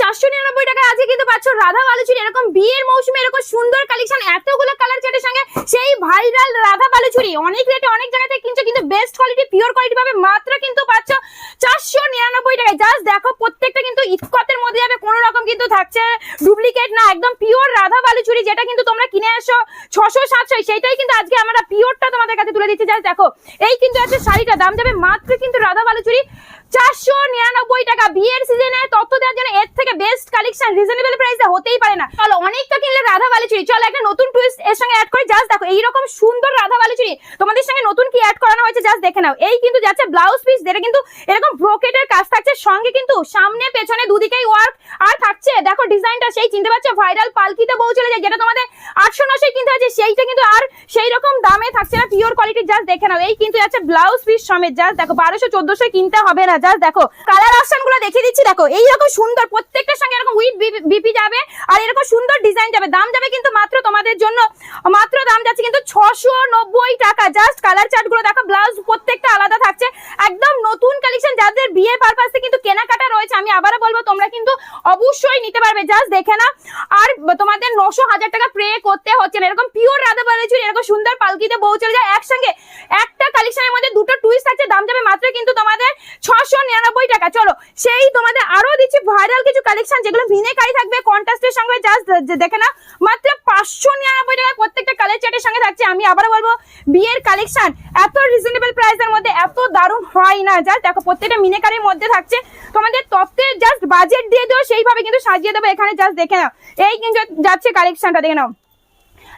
চারশো নিরানব্বই টাকা আজকে কিন্তু পাচ্ছ রাধা বালুচুরি। এরকম বিয়ের মৌসুমে এরকম সুন্দর কালেকশন এতগুলো কালার চার্টের সঙ্গে সেই ভাইরাল রাধা বালুচুরি। অনেক রেটে অনেক জায়গা থেকে কিনছো, কিন্তু বেস্ট কোয়ালিটি পিওর কোয়ালিটি পাবে মাত্র কিন্তু পাচ্ছ চারশো নিরানব্বই টাকায়। জাস্ট দেখো, প্রত্যেকটা কিন্তু ইস্কতের মধ্যে যাবে, কোনো রকম কিন্তু থাকছে ডুপ্লিকেট না, একদম পিওর রাধা বালুচুরি, যেটা কিন্তু তোমরা কিনে আসো ছশো সাতশো সেইটাই কিন্তু আজকে আমরা পিওরটা তোমাদের কাছে তুলে দিচ্ছি। জাস্ট দেখো, এই কিন্তু আছে শাড়িটা, দাম যাবে মাত্র কিন্তু রাধা বালুচুরি চারশো নিরানব্বই টাকা। বিয়ের সিজনে তথ্য দেওয়ার জন্য এর থেকে বেস্ট কালেকশন রিজনেবল প্রাইসে হতেই পারে না। চলো, অনেকটা কিনলে রাধা বালুচুরি। চলো, একটা নতুন টুইস্ট এর সঙ্গে অ্যাড করে। জাস্ট দেখো, এইরকম সুন্দর রাধা বালুচুরি তোমাদের সঙ্গে নতুন কি অ্যাড করানো হয়েছে জাস্ট দেখে নাও। এই কিন্তু যাচ্ছে ব্লাউজ পিস যেটা কিন্তু এরকম ব্রোকেটের কাজ থাকছে। সঙ্গে কিন্তু সামনে, পেছনে দুদিকেই ওয়ার্ক আর থাকছে। দেখো ডিজাইনটা সেই, চিনতে পারছ? ভাইরাল পালকিতে চলে যায়, যেটা তোমাদের আটশো নশো কিনতে হচ্ছে সেইটা কিন্তু আর সেই রকম দামে থাকছে না। পিওর কোয়ালিটি জাস্ট দেখে নাও। এই কিন্তু যাচ্ছে ব্লাউজ পিস সমেত। জাস্ট দেখো, বারোশো চোদ্দশো কিনতে হবে না। জাস্ট দেখো কালার অপশনগুলো দেখিয়ে দিচ্ছি, দেখো, এইরকম সুন্দর, প্রত্যেকটার সঙ্গে এরকম উইথ বিপি যাবে, আর এরকম সুন্দর ডিজাইন যাবে। দাম যাবে কিন্তু মাত্র তোমাদের জন্য, মাত্র দাম যাচ্ছে কিন্তু ছশো নব্বই টাকা। জাস্ট কালার চার্টগুলো দেখো ব্লাউজ প্রত্যেকটা আলাদা থাকছে। একদম নতুন কালেকশন যাদের বিয়ের পারপাসে কিন্তু কেনাকাটা রয়েছে, আমি আবারও বলব, তোমরা কিন্তু অবশ্যই নিতে পারবে। জাস্ট দেখে না আর তোমাদের নশো হাজার টাকা প্রে করতে হচ্ছে এরকম পিওর রাধা বাড়িয়েছিল এরকম সুন্দর পালকিতে বউ চলে যায়, একসঙ্গে কালেকশনের মধ্যে দুটো টুইস্ট থাকছে দাম যাবে মাত্র কিন্তু তোমাদের ছশো নিরানব্বই টাকা। চলো, সেই তোমাদের আরও দিচ্ছি ভাইরাল কিছু কালেকশন যেগুলো মিনেকারি থাকবে কন্ট্রাস্টের সঙ্গে জাস্ট দেখে না মাত্র পাঁচশো নিরানব্বই টাকা প্রত্যেকটা কালার চার্টের সঙ্গে থাকছে। আমি আবারও বলব, বিয়ের কালেকশন এত রিজনেবল প্রাইসের মধ্যে এত দারুণ হয় না। জাস্ট দেখো, প্রত্যেকটা মিনেকারির মধ্যে থাকছে। তোমাদের তত্ত্বের জাস্ট বাজেট দিয়ে দেবো, সেইভাবে কিন্তু সাজিয়ে দেবো এখানে। জাস্ট দেখে নাও, এই কিন্তু যাচ্ছে কালেকশনটা দেখে নাও।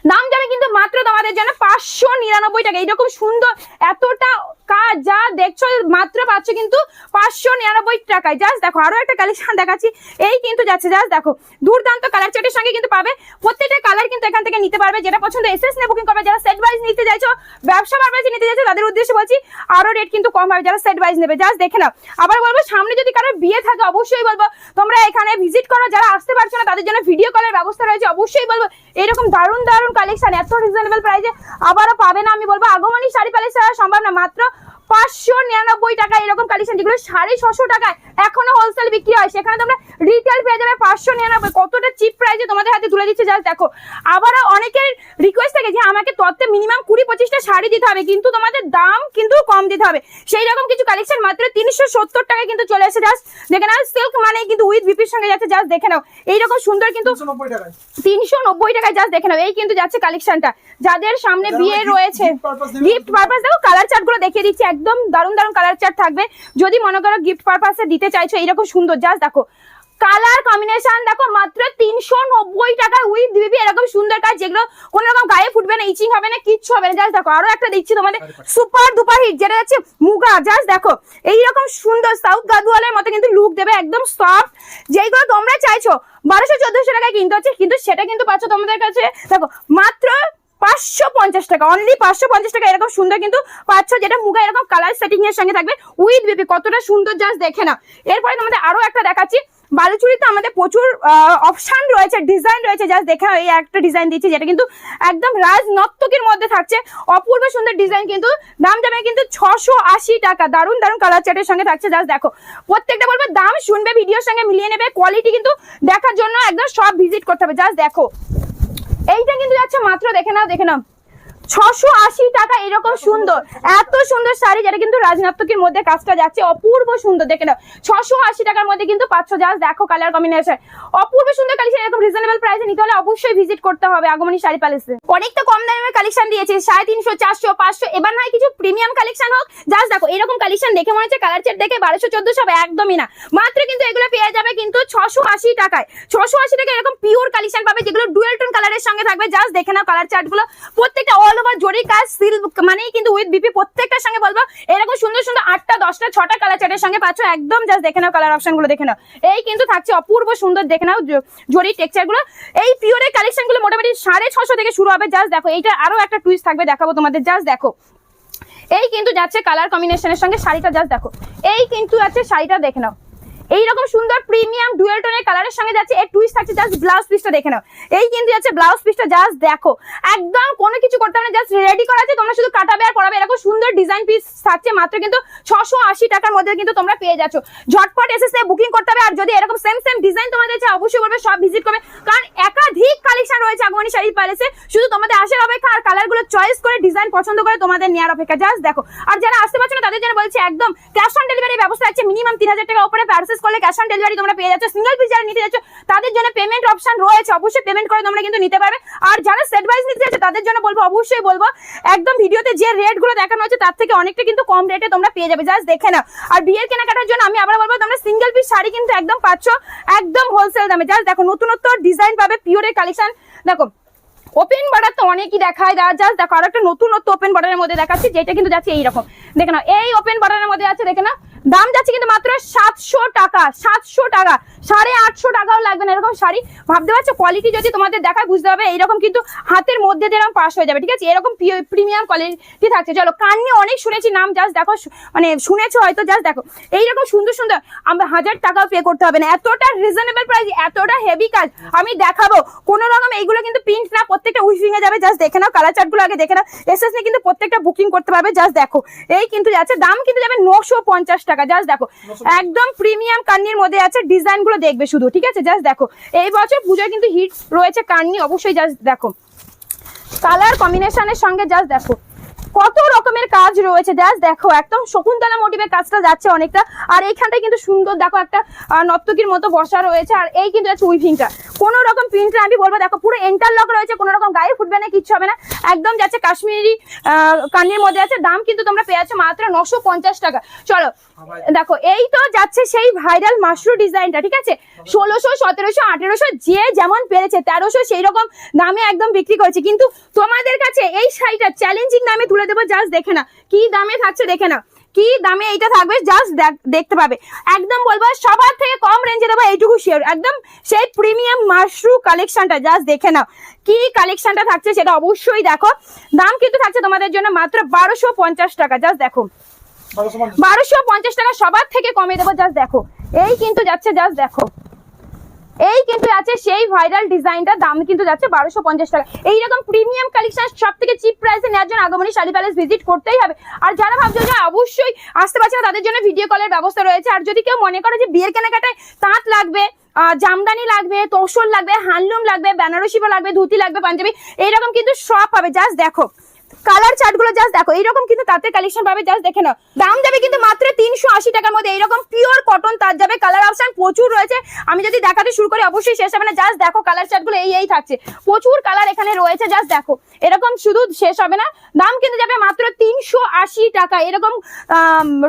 দাম যাবে কিন্তু মাত্র তোমাদের জন্য পাঁচশো নিরানব্বই টাকা। এইরকম সুন্দর এতটা কাজ যা দেখছ, মাত্র পাচ্ছ কিন্তু পাঁচশো নিরানব্বই টাকায়। জাস্ট দেখো, আরও একটা কালেকশন দেখাচ্ছি। এই কিন্তু যাচ্ছে জাস্ট দেখো। দুর্দান্ত কালার চার্টের সঙ্গে কিন্তু পাবে। প্রত্যেকটা কালার কিন্তু এখান থেকে নিতে পারবে। যেটা পছন্দ এসএস নে বুকিং করবে, যারা সেট ওয়াইজ নিতে চাইছো, ব্যবসা পারপাসে নিতে চাইছো, তাদের উদ্দেশ্যে বলছি, আরও রেট কিন্তু কম হবে। যারা সেট ওয়াইজ নেবে জাস্ট দেখে নাও। আবার বলব, সামনে যদি কারোর বিয়ে থাকে, অবশ্যই বলব, তোমরা এখানে ভিজিট করো। যারা আসতে পারছ না, তাদের জন্য ভিডিও কলের ব্যবস্থা রয়েছে। অবশ্যই বলব, এরকম দারুণ দারুণ কালেকশন এত রিজনেবল প্রাইসে আবারও পাবে না, আমি বলব, আগমনী শাড়ি প্যালেস সম্ভব না। মাত্র পাঁচশো নিরানব্বই টাকা এরকম কালেকশন যেগুলো সাড়ে ছশো টাকায় এখনও হোলসেল বিক্রি হয়। সেখানে তোমরা রিটেল পেয়ে যাবে পাঁচশো নিরানব্বই। কতটা চিপ প্রাইসে তোমাদের হাতে তুলে দিচ্ছে জাস্ট দেখো। আবারও অনেকের রিকোয়েস্ট থাকে যে আমাকে তত্ত্বে মিনিমাম কুড়ি পঁচিশটা শাড়ি দিতে হবে কিন্তু তোমাদের দাম কিন্তু কম দিতে হবে। সেই রকম কিছু কালেকশন মাত্র তিনশো সত্তর টাকায় কিন্তু চলে এসে জাস্ট দেখে নাও সিল্ক মানে কিন্তু উইথ বিপির সঙ্গে যাচ্ছে জাস্ট দেখে নাও। এইরকম সুন্দর কিন্তু তিনশো নব্বই টাকায়। জাস্ট দেখে নাও। এই কিন্তু যাচ্ছে কালেকশনটা যাদের সামনে বিয়ে রয়েছে গিফট পারপাস দেখো কালার চার্টগুলো দেখিয়ে দিচ্ছি একদম দারুণ দারুণ কালার চার্ট থাকবে। যদি মনে করো গিফট পারপাসে দিতে চাইছো এইরকম সুন্দর জাস্ট দেখো। কালার কম্বিনেশন দেখো মাত্র তিনশো নব্বই টাকা উইথ দিবি এরকম সুন্দর কাজ যেগুলো কোনো রকম গায়ে ফুটবে না ইচিং হবে না কিচ্ছু হবে না। জাস্ট দেখো আরও একটা দিচ্ছি তোমাদের। সুপার দুপার হিট যেটা হচ্ছে মুগা জাস্ট দেখো। এইরকম সুন্দর সাউথ গাদুয়ালের মতো কিন্তু লুক দেবে একদম সফট যেইগুলো তোমরা চাইছো বারোশো চোদ্দশো টাকায় কিনতে হচ্ছে কিন্তু সেটা কিন্তু পাচ্ছ তোমাদের কাছে। দেখো মাত্র পাঁচশো পঞ্চাশ টাকা অনলি পাঁচশো পঞ্চাশ টাকা এরকম সুন্দর কিন্তু পাচ্ছ, যেটা মুগা এরকম কালার সেটিং এর সঙ্গে থাকবে উইথ বেবি কতটা সুন্দর জাস্ট দেখে না এরপরে তোমাদের আরও একটা দেখাচ্ছি, বালুচুরিতে আমাদের প্রচুর রয়েছে ডিজাইন রয়েছে দেখে একটা ডিজাইন দিচ্ছি, যেটা কিন্তু একদম রাজ নর্তকীর মধ্যে থাকছে। অপূর্ব সুন্দর ডিজাইন কিন্তু, দাম যাবে কিন্তু ছশো টাকা, দারুণ দারুণ কালার চার্টের সঙ্গে থাকছে জাস্ট দেখো। প্রত্যেকটা বলবে, দাম শুনবে ভিডিওর সঙ্গে মিলিয়ে নেবে কোয়ালিটি কিন্তু দেখার জন্য একদম সব ভিজিট করতে হবে জাস্ট দেখো। এইটা কিন্তু যাচ্ছে মাত্র দেখে নাও দেখে নাও। ছশো আশি টাকা এরকম সুন্দর। এত সুন্দর শাড়ি যেটা কিন্তু রাজনাত্মকের মধ্যে কাজটা যাচ্ছে। অপূর্ব সুন্দর দেখে নাও। ছশো আশি টাকার মধ্যে কিন্তু পাচ্ছ জাস্ট দেখো কালার কম্বিনেশন অপূর্ব সুন্দর কালেকশন এরকম রিজনেবল প্রাইসে নিতে হলে অবশ্যই ভিজিট করতে হবে আগমনী শাড়ি প্যালেসে অনেকটা কম দামের কালেকশন দিয়েছে সাড়ে তিনশো চারশো পাঁচশো। এবার নয় কিছু প্রিমিয়াম কালেকশন হোক জাস্ট দেখো এরকম কালেকশন দেখে মনে হচ্ছে কালার চেট দেখে বারোশো চোদ্দশো হবে একদমই না। মাত্র কিন্তু এগুলো পেয়ে যাবে কিন্তু ছশো আশি টাকায়। ছশো আশি টাকা এরকম পিওর কালেকশন পাবে যেগুলো ডুয়েল টোন কালারের সঙ্গে থাকবে। জাস্ট দেখে নাও কালার চার্টগুলো। প্রত্যেকটা অল ওভার জরি কাজ সিল্ক মানেই কিন্তু উইথ বিপি প্রত্যেকটার সঙ্গে বলব, এরকম সুন্দর সুন্দর আটটা, দশটা, ছটা কালার চার্টের সঙ্গে পাচ্ছ, একদম জাস্ট দেখে নাও কালার অপশনগুলো, দেখে নাও। এই কিন্তু থাকছে অপূর্ব সুন্দর, দেখে নাও জরি টেক্সচারগুলো। এই পিওরের কালেকশনগুলো মোটামুটি সাড়ে ছশো থেকে শুরু হবে জাস্ট দেখো, এইটা আরও একটা টুইস্ট থাকবে, দেখাবো তোমাদের জাস্ট দেখো। এই কিন্তু যাচ্ছে কালার কম্বিনেশনের সঙ্গে শাড়িটা জাস্ট দেখো। এই কিন্তু যাচ্ছে শাড়িটা, দেখে নাও। এইরকম সুন্দর প্রিমিয়াম ডুয়েল টোনের কালারের সঙ্গে যাচ্ছে। এর টুইস্ট থাকছে জাস্ট ব্লাউজ পিসটা দেখে নাও। এই কিন্তু যাচ্ছে ব্লাউজ পিসটা জাস্ট দেখো। একদম কোনো কিছু করতে হবে না জাস্ট রেডি করা আছে, তোমরা শুধু কাটাবে আর পরাবে। এরকম সুন্দর ডিজাইন পিস থাকছে মাত্র কিন্তু ছশো আশি টাকার মধ্যে কিন্তু তোমরা পেয়ে যাচ্ছ। ঝটপট এসে বুকিং করতে হবে। আর যদি এরকম সেম সেম ডিজাইন তোমাদের চাই, অবশ্যই বলবে, সব ভিজিট করবে। কারণ একাধিক কালেকশন রয়েছে আগমনী শাড়ি প্যালেসে শুধু তোমাদের আসার অপেক্ষা আর কালারগুলো চয়েস করে ডিজাইন পছন্দ করে তোমাদের নেওয়ার অপেক্ষা। জাস্ট দেখো। আর যারা আসতে পারছ না, তাদের জন্য বলছি একদম ক্যাশ অন ডেলিভারি ব্যবস্থা আছে। মিনিমাম তিন হাজার টাকা উপরে পার্সেস করলে ক্যাশ অন ডেলিভারি তোমরা পেয়ে যাচ্ছ সিঙ্গেল পিস যারা নিতে যাচ্ছ, তাদের জন্য পেমেন্ট অপশন রয়েছে। অবশ্যই পেমেন্ট করে তোমরা কিন্তু নিতে পারবে। আর যারা সেট ওয়াইজ নিতে যাচ্ছে, তাদের জন্য বলব, অবশ্যই বলব, একদম ভিডিওতে যে রেটগুলো দেখানো হচ্ছে তার থেকে অনেকটা কিন্তু কম রেটে তোমরা পেয়ে যাবে। জাস্ট দেখে নাও। আর বিয়ের কেনাকাটার জন্য আমি আবার বলব, তোমরা সিঙ্গেল পিস শাড়ি কিন্তু একদম পাচ্ছ, একদম হোলসেল দামে। জাস্ট দেখো, নতুনত্ব ডিজাইন পাবে পিওরের কালেকশন দেখো ওপেন বর্ডার তো অনেকই দেখায়। যা জাস্ট দেখো আর একটা নতুনত্ব ওপেন বর্ডারের মধ্যে দেখাচ্ছি, যেটা কিন্তু যাচ্ছে এইরকম। দেখে নাও, এই ওপেন বর্ডারের মধ্যে আছে, দেখে না দাম যাচ্ছে কিন্তু মাত্র সাতশো টাকা সাতশো টাকা, সাড়ে আটশো টাকাও লাগবে না এরকম শাড়ি। ভাবতে পারছ? কোয়ালিটি যদি তোমাদের দেখায় বুঝতে হবে এইরকম কিন্তু হাতের মধ্যে যেরকম পাস হয়ে যাবে, ঠিক আছে? এরকম প্রিমিয়াম কোয়ালিটি থাকছে। চলো, কান নিয়ে অনেক শুনেছি নাম জাস্ট দেখো মানে শুনেছো হয়তো জাস্ট দেখো। এইরকম সুন্দর সুন্দর আমরা হাজার টাকাও পে করতে হবে না। এতটা রিজনেবল প্রাইস এতটা হেভি কাজ আমি দেখাবো। কোন রকম এইগুলো কিন্তু প্রিন্ট না, প্রত্যেকটা উইফিং এ যাবে জাস্ট দেখে নাও কালার চার্টগুলো আগে দেখে নাও। এসএস নিয়ে কিন্তু প্রত্যেকটা বুকিং করতে পারবে জাস্ট দেখো। এই কিন্তু যাচ্ছে, দাম কিন্তু যাবে নশো পঞ্চাশ টাকা। জাস্ট দেখো, একদম প্রিমিয়াম কান্নির মধ্যে আছে ডিজাইনগুলো দেখবে শুধু, ঠিক আছে? জাস্ট দেখো, এই বছর পুজোয় কিন্তু হিট রয়েছে কান্নি, অবশ্যই জাস্ট দেখো। কালার কম্বিনেশনের সঙ্গে জাস্ট দেখো, কত রকমের কাজ রয়েছে জাস্ট দেখো, একদম শকুন্তলা মোটিভের কাজটা যাচ্ছে অনেকটা, আর এইখানটায় কিন্তু সুন্দর, দেখো একটা নর্তকীর মতো বসা রয়েছে, আর এই কিন্তু আছে উইভিংটা কোনো রকম প্রিন্টটা আমি বলব দেখো পুরো ইন্টারলক রয়েছে কোনো রকম গায়ে ফুটবে না কিচ্ছু হবে না। একদম যাচ্ছে কাশ্মীরি আহ, কান্নির মধ্যে আছে দাম কিন্তু তোমরা পেয়ে যাচ্ছ মাত্র নশো টাকা। চলো দেখো এই তো যাচ্ছে সেই ভাইরাল মাশরু ডিজাইনটা ঠিক আছে? ষোলোশো সতেরোশো আঠেরোশো যে যেমন পেরেছে তেরোশো সেই রকম দামে একদম বিক্রি করেছে। কিন্তু তোমাদের কাছে এই শাড়িটা চ্যালেঞ্জিং দামে তুলে দেবো জাস্ট দেখে না কি দামে থাকছে দেখে না কি দামে এইটা থাকবে? জাস্ট দেখতে পাবে। একদম বলব সবার থেকে কম রেঞ্জে দেবো এইটুকু শিওর একদম সেই প্রিমিয়াম মাশরু কালেকশনটা জাস্ট দেখে নাও। কি কালেকশনটা থাকছে সেটা অবশ্যই দেখো। দাম কিন্তু থাকছে তোমাদের জন্য মাত্র বারোশো পঞ্চাশ টাকা। জাস্ট দেখো। বারোশো পঞ্চাশ। টাকা সবার থেকে কমে দেবো জাস্ট দেখো। এই কিন্তু যাচ্ছে জাস্ট দেখো। কিন্তু আছে সেই ভাইরাল ডিজাইনটা দাম কিন্তু যাচ্ছে বারোশো পঞ্চাশ টাকা। এইরকম প্রিমিয়াম কালেকশন সব থেকে চিপ প্রাইসে নেওয়ার জন্য আগমনী শাড়ি প্যালেস ভিজিট করতেই হবে। আর যারা ভাবছ যে অবশ্যই আসতে পারছে না, তাদের জন্য ভিডিও কলের ব্যবস্থা রয়েছে। আর যদি কেউ মনে করে যে বিয়ের কেনাকাটায় তাঁত লাগবে জামদানি লাগবে তোসর লাগবে হ্যান্ডলুম লাগবে, বেনারসি লাগবে, ধুতি লাগবে, পাঞ্জাবি, এইরকম কিন্তু সব পাবে জাস্ট দেখো। কালার চার্টগুলো জাস্ট দেখো। এইরকম কিন্তু তাঁতের কালেকশন পাবে জাস্ট দেখে নাও। দাম যাবে কিন্তু মাত্র তিনশো আশি টাকার মধ্যে। এইরকম পিওর কটন যাবে কালার অপশন প্রচুর রয়েছে। আমি যদি দেখাতে শুরু করি, অবশ্যই শেষ হবে না। জাস্ট দেখো কালার চার্টগুলো এই এই থাকছে। প্রচুর কালার এখানে রয়েছে জাস্ট দেখো। এরকম শুধু শেষ হবে না। দাম কিন্তু যাবে মাত্র তিনশো আশি টাকা। এরকম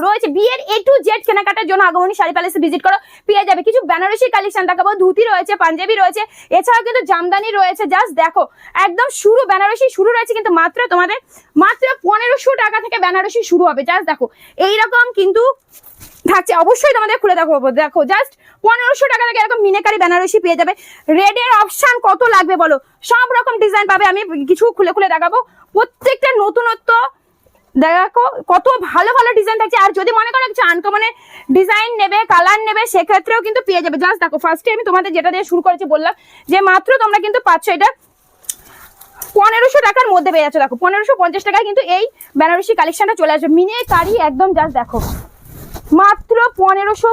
রয়েছে। বিয়ের এ টু জেড কেনাকাটার জন্য আগমনী শাড়ি প্যালেসে ভিজিট করো, পেয়ে যাবে। কিছু বেনারসি কালেকশন দেখাবো। ধুতি রয়েছে, পাঞ্জাবি রয়েছে। এছাড়াও কিন্তু জামদানি রয়েছে জাস্ট দেখো। একদম শুরু বেনারসি, শুরু রয়েছে কিন্তু মাত্র তোমাদের, মাত্র পনেরোশো টাকা থেকে বেনারসি শুরু হবে। জাস্ট দেখো। এইরকম কিন্তু থাকছে, অবশ্যই তোমাদের খুলে দেখো দেখো জাস্ট পনেরোশো টাকা থেকে এরকম মিনেকারি বেনারসি পেয়ে যাবে। রেডের অপশন কত লাগবে বলো? সব রকম ডিজাইন পাবে, আমি কিছু খুলে খুলে দেখাবো। প্রত্যেকটা নতুনত্ব, দেখো, কত ভালো ভালো ডিজাইন থাকছে। আর যদি মনে করো কিছু আনকমনের ডিজাইন নেবে কালার নেবে, সেক্ষেত্রেও কিন্তু পেয়ে যাবে। জাস্ট দেখো ফার্স্টে আমি তোমাদের যেটা দিয়ে শুরু করেছি বললাম যে মাত্র তোমরা কিন্তু পাচ্ছ এটা পনেরোশো টাকার মধ্যে পেয়ে যাচ্ছে। দেখো, পনেরোশো পঞ্চাশ টাকায় কিন্তু এই বেনারসি কালেকশনটা চলে আসবে। মিনে কারি একদম জাস্ট দেখো। মাত্র পনেরোশো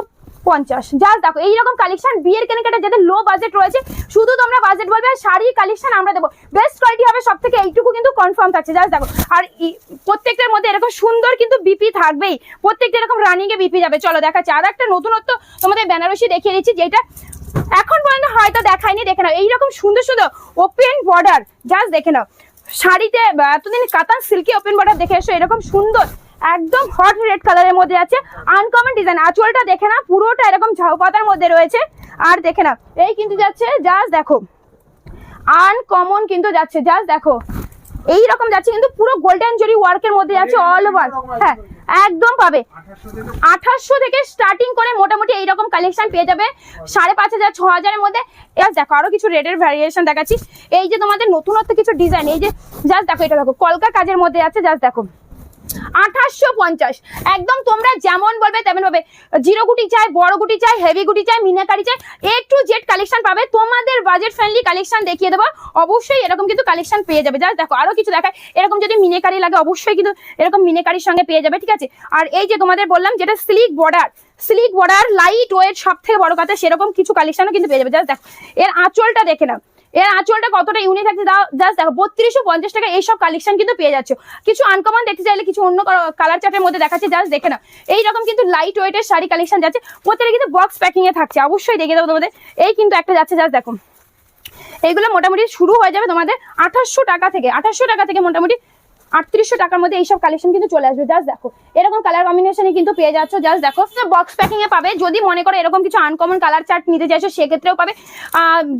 পঞ্চাশ। জাস্ট দেখো, এইরকম কালেকশন বিয়ের কেনাকাটা যাদের লো বাজেট রয়েছে, শুধু তোমরা বাজেট বলবে শাড়ির কালেকশন আমরা দেবো। বেস্ট কোয়ালিটি হবে সব থেকে এইটুকু কিন্তু কনফার্ম থাকছে, জাস্ট দেখো। আর প্রত্যেকটার মধ্যে এরকম সুন্দর কিন্তু বিপি থাকবেই। প্রত্যেকটা এরকম রানিংয়ে বিপি যাবে। চলো, দেখাচ্ছি। আর একটা নতুনত্ব তোমাদের বেনারসি দেখিয়ে দিচ্ছি, যেটা এখন পর্যন্ত হয়তো দেখায়নি, দেখে নাও। এইরকম সুন্দর সুন্দর ওপেন বর্ডার জাস্ট দেখে নাও। শাড়িতে এতদিন কাতান সিল্কি ওপেন বর্ডার দেখে এসো, এরকম সুন্দর একদম হট রেড কালারের মধ্যে আছে। আনকমন ডিজাইন আঁচলটা দেখে না পুরোটা এরকম ঝাউ পাতার মধ্যে রয়েছে। আর দেখে না এই কিন্তু যাচ্ছে জাস্ট দেখো। আনকমন কিন্তু যাচ্ছে জাস্ট দেখো। এই রকম যাচ্ছে কিন্তু পুরো গোল্ডেন জরি ওয়ার্কের মধ্যে যাচ্ছে অল ওভার হ্যাঁ একদম পাবে। আঠাশশো থেকে স্টার্টিং করে মোটামুটি এইরকম কালেকশন পেয়ে যাবে। সাড়ে পাঁচ হাজার, ছ হাজারের মধ্যে। এবার দেখো, আরও কিছু রেটের ভ্যারিয়েশন দেখাচ্ছি। এই যে তোমাদের নতুনত্ব কিছু ডিজাইন এই যে জাস্ট দেখো, এটা দেখো, কলকা কাজের মধ্যে আছে জাস্ট দেখো। আঠাশশো পঞ্চাশ। একদম তোমরা যেমন বলবে তেমন পাবে জিরো গুটি চাই, বড় গুটি চাই হেভি গুটি চাই, মিনাকারি চাই এ টু জেড কালেকশন পাবে। তোমাদের বাজেট ফ্রেন্ডলি কালেকশন দেখিয়ে দেবো। অবশ্যই এরকম কিন্তু কালেকশন পেয়ে যাবে। যা দেখো, আরও কিছু দেখায়। এরকম যদি মিনেকারি লাগে, অবশ্যই কিন্তু এরকম মিনেকারির সঙ্গে পেয়ে যাবে, ঠিক আছে? আর এই যে তোমাদের বললাম, যেটা সিলিক বর্ডার সিলিক বর্ডার লাইট ওয়েট সব থেকে বড় কথা, সেরকম কিছু কালেকশনও কিন্তু পেয়ে যাবে। জাস্ট দেখো, এর আঁচলটা দেখে নাও। এর আঁচলটা কতটা ইউনিক আছে জাস্ট দেখো, বত্রিশশো পঞ্চাশ টাকা এইসব কালেকশন কিন্তু পেয়ে যাচ্ছে। কিছু আনকমন দেখতে চাইলে কিছু অন্য কালার চার্টের মধ্যে দেখাচ্ছে জাস্ট দেখে নাও। এইরকম কিন্তু লাইট ওয়েটের শাড়ি কালেকশন যাচ্ছে, প্রত্যেকটা কিন্তু বক্স প্যাকিং এ থাকছে, অবশ্যই দেখে দেবো তোমাদের। এই কিন্তু একটা যাচ্ছে জাস্ট দেখো। এইগুলো মোটামুটি শুরু হয়ে যাবে তোমাদের আঠাশশো টাকা থেকে, আঠাশশো টাকা থেকে মোটামুটি আটত্রিশশো টাকার মধ্যে এইসব কালেকশন কিন্তু চলে আসবে। জাস্ট দেখো, এরকম কালার কম্বিনেশনে কিন্তু পেয়ে যাচ্ছ। জাস্ট দেখো বক্স প্যাকিং এ পাবে। যদি মনে করো এরকম কিছু আনকমন কালার চার্ট নিতে চাইছো, সেক্ষেত্রেও পাবে।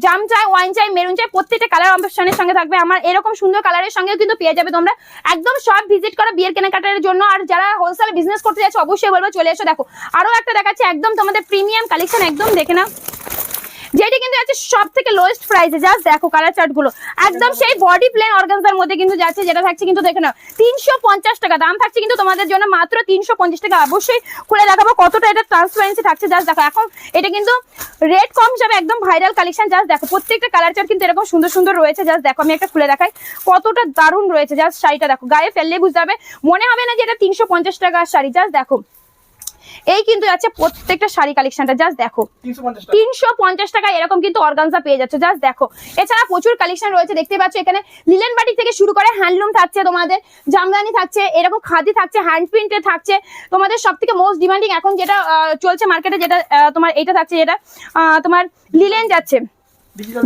জাম চাই ওয়াইন চাই মেরুন চাই, প্রত্যেকটা কালার অপশনের সঙ্গে থাকবে। আমার এরকম সুন্দর কালারের সঙ্গেও কিন্তু পেয়ে যাবে তোমরা। একদম সব ভিজিট করো বিয়ের কেনাকাটার জন্য। আর যারা হোলসেল বিজনেস করতে যাচ্ছে, অবশ্যই বলব, চলে এসো। দেখো, আরও একটা দেখাচ্ছে। একদম তোমাদের প্রিমিয়াম কালেকশন একদম দেখে নাও। যেটি কিন্তু আছে সব থেকে লোয়েস্ট প্রাইসে জাস্ট দেখো কালার চার্টগুলো। একদম সেই বডি প্লেন অর্গানজার মধ্যে কিন্তু যাচ্ছে, যেটা থাকছে কিন্তু দেখে নাও, তিনশো পঞ্চাশ টাকা। দাম থাকছে কিন্তু তোমাদের জন্য মাত্র তিনশো পঞ্চাশ টাকা। অবশ্যই খুলে দেখাবো কতটা এটা ট্রান্সপারেন্সি থাকছে। জাস্ট দেখো, এখন এটা কিন্তু রেট কম হিসাবে একদম ভাইরাল কালেকশন জাস্ট দেখো, প্রত্যেকটা কালার চার্ট কিন্তু এরকম সুন্দর সুন্দর রয়েছে। জাস্ট দেখো, আমি একটা খুলে দেখাই, কতটা দারুণ রয়েছে। জাস্ট শাড়িটা দেখো, গায়ে ফেললে বুঝতে হবে। মনে হবে না যে এটা তিনশো টাকার শাড়ি। জাস্ট দেখো এই কিন্তু যাচ্ছে প্রত্যেকটা শাড়ি কালেকশনটা জাস্ট দেখো। তিনশো পঞ্চাশ টাকা। তিনশো পঞ্চাশ টাকা এরকম কিন্তু অর্গানজা পেয়ে যাচ্ছে জাস্ট দেখো। এছাড়া প্রচুর কালেকশন রয়েছে দেখতে পাচ্ছ এখানে লিলেন বাটি থেকে শুরু করে হ্যান্ডলুম থাকছে তোমাদের জামদানি থাকছে এরকম খাদি থাকছে হ্যান্ড প্রিন্টে থাকছে। তোমাদের সব থেকে মোস্ট ডিমান্ডিং এখন যেটা চলছে মার্কেটে যেটা তোমার এটা থাকছে যেটা আহ, তোমার লিলেন যাচ্ছে।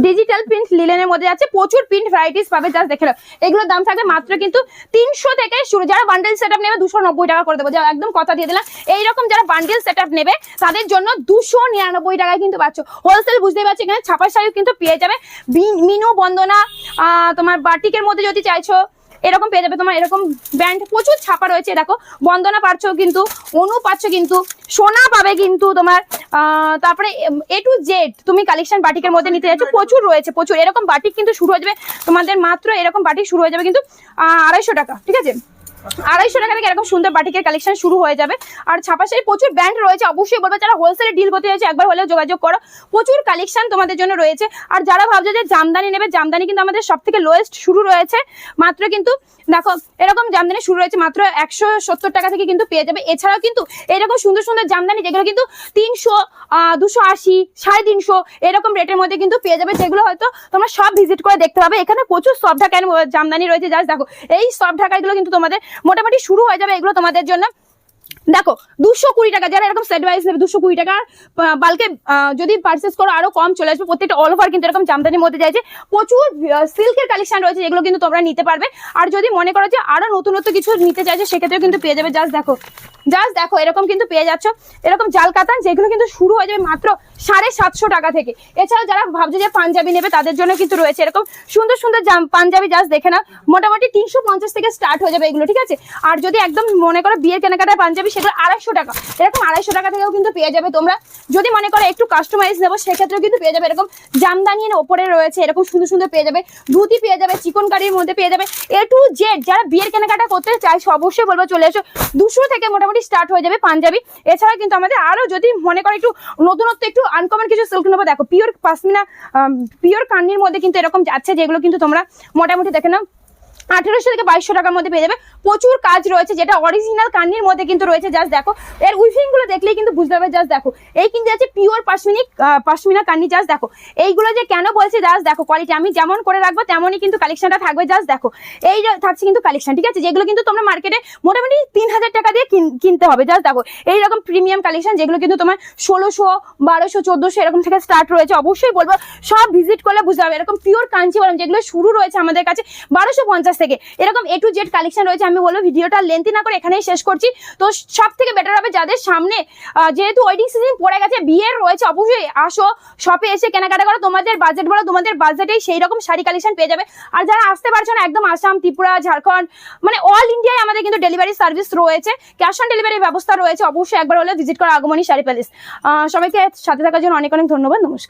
ডিজিটাল প্রিন্ট লিলেনের মধ্যে আছে প্রচুর প্রিন্ট ভ্যারাইটিস পাবে জাস্ট দেখে এগুলোর দাম থাকবে মাত্র কিন্তু তিনশো থেকে শুরু। যারা বান্ডেল সেট আপ নেবে, দুশো নব্বই টাকা করে দেবো। একদম কথা দিয়ে দিলাম। এইরকম যারা বান্ডেল সেট নেবে, তাদের জন্য দুশো নিরানব্বই টাকায় কিন্তু পাচ্ছ। হোলসেল বুঝতেই পারছ এখানে ছাপার শাড়িও কিন্তু পেয়ে যাবে। মিনু বন্দনা তোমার বাটিকের মধ্যে যদি চাইছো এরকম পেয়ে যাবে তোমার, এরকম ব্যান্ড প্রচুর ছাপা রয়েছে, দেখো। বন্দনা পাচ্ছ কিন্তু, অনু পাচ্ছ কিন্তু, সোনা পাবে কিন্তু তোমার তারপরে এ টু জেড তুমি কালেকশন বাটিকের মধ্যে নিতে যাচ্ছ, প্রচুর রয়েছে, প্রচুর। এরকম বাটিক কিন্তু শুরু হয়ে যাবে, তোমাদের মাত্র এরকম বাটিক শুরু হয়ে যাবে কিন্তু আড়াইশো টাকা, ঠিক আছে? আড়াইশো টাকা থেকে এরকম সুন্দর বাটিকের কালেকশন শুরু হয়ে যাবে। আর ছাপাশাড়ি প্রচুর ব্র্যান্ড রয়েছে, অবশ্যই বলব যারা হোলসেলে ডিল করতে চাইছে, একবার হলেও যোগাযোগ করো। প্রচুর কালেকশন তোমাদের জন্য রয়েছে। আর যারা ভাবছে যে জামদানি নেবে, জামদানি কিন্তু আমাদের সব থেকে লোয়েস্ট শুরু রয়েছে। মাত্র কিন্তু, দেখো, এরকম জামদানি শুরু রয়েছে, মাত্র একশো সত্তর টাকা থেকে কিন্তু পেয়ে যাবে। এছাড়াও কিন্তু এরকম সুন্দর সুন্দর জামদানি, যেগুলো কিন্তু তিনশো দুশো আশি, সাড়ে তিনশো, এরকম রেটের মধ্যে কিন্তু পেয়ে যাবে, যেগুলো হয়তো তোমরা সব ভিজিট করে দেখতে পাবে। এখানে প্রচুর সব ঢাকায় জামদানি রয়েছে। জাস্ট দেখো, এই সব ঢাকাইগুলো কিন্তু তোমাদের মোটামুটি শুরু হয়ে যাবে এগুলো তোমাদের জন্য। দেখো, দুশো কুড়ি টাকা, যারা এরকম সেট ওয়াইজ নেবে দুশো কুড়ি টাকা বালকে যদি পার্চেস করো, আরও কম চলে আসবে। প্রত্যেকটা অল ওভার কিন্তু এরকম জামদানির মধ্যে যাচ্ছে প্রচুর সিল্কের কালেকশন রয়েছে, যেগুলো কিন্তু তোমরা নিতে পারবে। আর যদি মনে করো যে, আরও নতুনত্ব কিছু নিতে চাইছে, সেক্ষেত্রেও কিন্তু পেয়ে যাবে। জাস্ট দেখো জাস্ট দেখো, এরকম কিন্তু পেয়ে যাচ্ছ। এরকম জাল কাতান, যেগুলো কিন্তু শুরু হয়ে যাবে মাত্র সাড়ে সাতশো টাকা থেকে। এছাড়াও যারা ভাবছে যে পাঞ্জাবি নেবে, তাদের জন্য কিন্তু রয়েছে এরকম সুন্দর সুন্দর পাঞ্জাবি জাস্ট দেখে না মোটামুটি তিনশো পঞ্চাশ থেকে স্টার্ট হয়ে যাবে এগুলো, ঠিক আছে? আর যদি একদম মনে করো বিয়ের কেনাকাটায় পাঞ্জাবি সেগুলো আড়াইশো টাকা। এরকম আড়াইশো টাকা থেকেও কিন্তু পেয়ে যাবে তোমরা। যদি মনে করো একটু কাস্টমাইজ নেব, সেক্ষেত্রেও কিন্তু পেয়ে যাবে। এরকম জামদানির ওপরে রয়েছে, এরকম সুন্দর সুন্দর পেয়ে যাবে। ধুতি পেয়ে যাবে, চিকন কারির মধ্যে পেয়ে যাবে। এ টু জেড যারা বিয়ের কেনাকাটা করতে চাইছো অবশ্যই বলব, চলে এসো। দুশো থেকে মোটামুটি স্টার্ট হয়ে যাবে পাঞ্জাবি। এছাড়া কিন্তু আমাদের আরও যদি মনে করো একটু নতুনত্ব, একটু আনকমন কিছু সিল্ক নেব, দেখো পিওর পাসমিনা পিওর কান্নির মধ্যে কিন্তু এরকম যাচ্ছে, যেগুলো কিন্তু তোমরা মোটামুটি দেখে নাও। আঠেরোশো থেকে বাইশশো টাকার মধ্যে পেয়ে যাবে। প্রচুর কাজ রয়েছে, যেটা অরিজিনাল কান্নির মধ্যে কিন্তু রয়েছে জাস্ট দেখো। এর উইভিংগুলো দেখলেই কিন্তু বুঝতে পারবে জাস্ট দেখো। এই কিন্তু আছে পিওর পাশমিনি পাশমিনা কান্নি জাস্ট দেখো। এইগুলো যে কেন বলছে জাস্ট দেখো কোয়ালিটি আমি যেমন করে রাখব, তেমনই কিন্তু কালেকশনটা থাকবে জাস্ট দেখো। এই থাকছে কিন্তু কালেকশন ঠিক আছে? যেগুলো কিন্তু তোমরা মার্কেটে মোটামুটি তিন হাজার টাকা দিয়ে কিন- কিনতে হবে জাস্ট দেখো। এইরকম প্রিমিয়াম কালেকশন যেগুলো কিন্তু তোমার ষোলোশো, বারোশো, চোদ্দশো এরকম থেকে স্টার্ট রয়েছে, অবশ্যই বলব। সব ভিজিট করলে বুঝতে হবে, এরকম পিওর কাঞ্চিবরম যেগুলো শুরু রয়েছে আমাদের কাছে, বারোশো পঞ্চাশ থেকে। এরকম এ টু জেড কালেকশন রয়েছে, আমি বলব ভিডিওটা লেন্থি না করে এখানেই শেষ করছি। তো সব থেকে বেটার হবে যাদের সামনে যেহেতু ওয়েডিং সিজন পড়ে গেছে, বিয়ের রয়েছে, অবশ্যই আসো শপে এসে কেনাকাটা করো, তোমাদের বাজেট বলো, তোমাদের বাজেটেই সেই রকম শাড়ি কালেকশন পেয়ে যাবে। আর যারা আসতে পারছ না, একদম আসাম, ত্রিপুরা, ঝাড়খণ্ড মানে অল ইন্ডিয়ায় আমাদের কিন্তু ডেলিভারি সার্ভিস রয়েছে। ক্যাশ অন ডেলিভারির ব্যবস্থা রয়েছে, অবশ্যই একবার হলে ভিজিট করো, আগমনী শাড়ি প্যালেস সবাইকে সাথে থাকার জন্য অনেক অনেক ধন্যবাদ, নমস্কার।